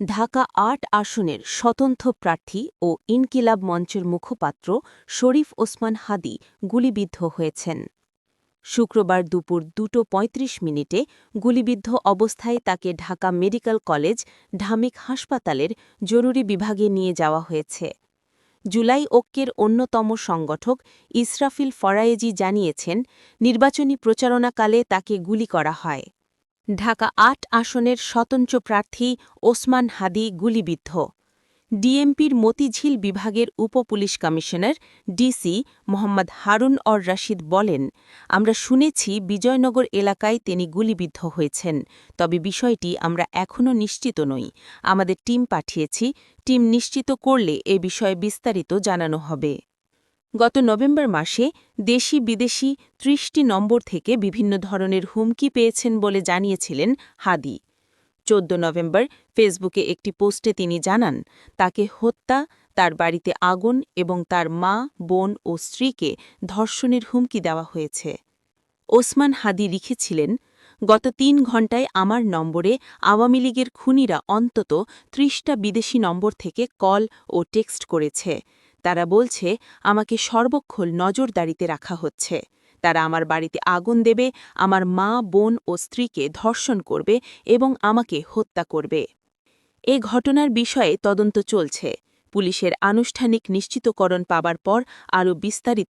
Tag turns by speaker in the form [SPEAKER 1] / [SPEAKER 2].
[SPEAKER 1] ঢাকা আট আসনের স্বতন্ত্র প্রার্থী ও ইনকিলাব মঞ্চের মুখপাত্র শরীফ ওসমান হাদি গুলিবিদ্ধ হয়েছেন। শুক্রবার দুপুর দুটো পঁয়ত্রিশ মিনিটে গুলিবিদ্ধ অবস্থায় তাকে ঢাকা মেডিকেল কলেজ, ঢামেক হাসপাতালের জরুরি বিভাগে নিয়ে যাওয়া হয়েছে। জুলাই ঐক্যের অন্যতম সংগঠক ইসরাফিল ফরায়েজি জানিয়েছেন, নির্বাচনী প্রচারণাকালে তাকে গুলি করা হয়। ঢাকা আট আসনের স্বতন্ত্র প্রার্থী ওসমান হাদি গুলিবিদ্ধ। ডিএমপির মতিঝিল বিভাগের উপপুলিশ কমিশনার ডিসি মোহাম্মদ হারুন অর রাশিদ বলেন, আমরা শুনেছি বিজয়নগর এলাকায় তিনি গুলিবিদ্ধ হয়েছেন, তবে বিষয়টি আমরা এখনও নিশ্চিত নই। আমাদের টিম পাঠিয়েছি, টিম নিশ্চিত করলে এ বিষয়ে বিস্তারিত জানানো হবে। গত নভেম্বর মাসে দেশি বিদেশি ত্রিশটি নম্বর থেকে বিভিন্ন ধরনের হুমকি পেয়েছেন বলে জানিয়েছিলেন হাদি। চোদ্দ নভেম্বর ফেসবুকে একটি পোস্টে তিনি জানান, তাকে হত্যা, তার বাড়িতে আগুন এবং তার মা, বোন ও স্ত্রীকে ধর্ষণের হুমকি দেওয়া হয়েছে। ওসমান হাদি লিখেছিলেন, গত তিন ঘণ্টায় আমার নম্বরে আওয়ামী লীগের খুনিরা অন্তত ত্রিশটা বিদেশি নম্বর থেকে কল ও টেক্সট করেছে। তারা বলছে, আমাকে সর্বক্ষণ নজরদারিতে রাখা হচ্ছে। তারা আমার বাড়িতে আগুন দেবে, আমার মা, বোন ও স্ত্রীকে ধর্ষণ করবে এবং আমাকে হত্যা করবে। এ ঘটনার বিষয়ে তদন্ত চলছে। পুলিশের আনুষ্ঠানিক নিশ্চিতকরণ পাবার পর আরও বিস্তারিত